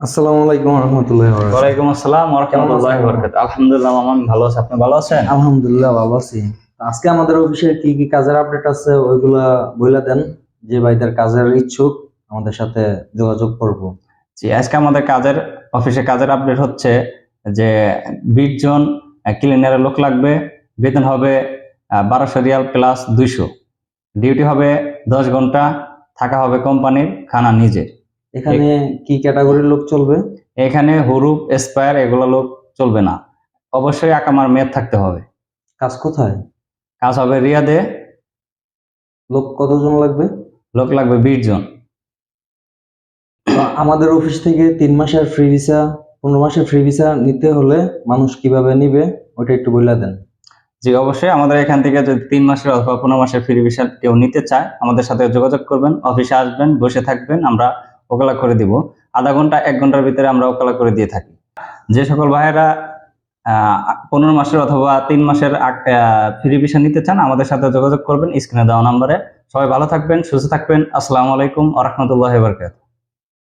আসসালামু আলাইকুম রহমতুল্লাহ ওয়ালাইকুম আসসালাম ওরহামতুল্লাহ বরকাত আলহামদুলিল্লাহ মামা আমি ভালো আছি আপনি ভালো আছেন? আলহামদুলিল্লাহ ভালো আছি। আজকে আমাদের অফিসে কি কি কাজের আপডেট আছে ওইগুলা বইলা দেন যে ভাইদের কাজের ইচ্ছুক আমাদের সাথে যোগাযোগ করব। জি আজকে আমাদের কাজের অফিসে কাজের আপডেট হচ্ছে যে বিশ জন ক্লিনারের লোক লাগবে বেতন হবে বারোশো রিয়াল প্লাস দুইশো। ডিউটি হবে দশ ঘণ্টা থাকা হবে কোম্পানির খানা নিজের। এখানে কি ক্যাটাগরির লোক চলবে? এখানে হুরুপ এসপায়ার এগুলো লোক চলবে না। অবশ্যই আকামার মেয়াদ থাকতে হবে। কাজ কোথায়? কাজ হবে রিয়াদে। লোক কতজন লাগবে? লোক লাগবে বিশ জন। আমাদের অফিস থেকে তিন মাসের ফ্রি ভিসা পনেরো মাসের ফ্রি ভিসা নিতে হলে মানুষ কীভাবে নিবে ওটা একটু বইলা দেন। জি অবশ্যই আমাদের এখান থেকে যদি তিন মাসের অথবা পনেরো মাসের ফ্রি ভিসা কেউ নিতে চায় আমাদের সাথে যোগাযোগ করবেন অফিসে আসবেন বসে থাকবেন আমরা ওকালা করে দিব। আধা ঘণ্টা, এক ঘণ্টার ভিতরে আমরা ওকালা করে দিয়ে থাকি। যে সকল ভাইয়েরা পনেরো মাসের অথবা তিন মাসের ফ্রি ভিসা নিতে চান, আমাদের সাথে যোগাযোগ করবেন স্ক্রিনে দেওয়া নাম্বারে। সবাই ভালো থাকবেন, সুস্থ থাকবেন। আসসালামু আলাইকুম আ রহমতুল্লাহ বরকাত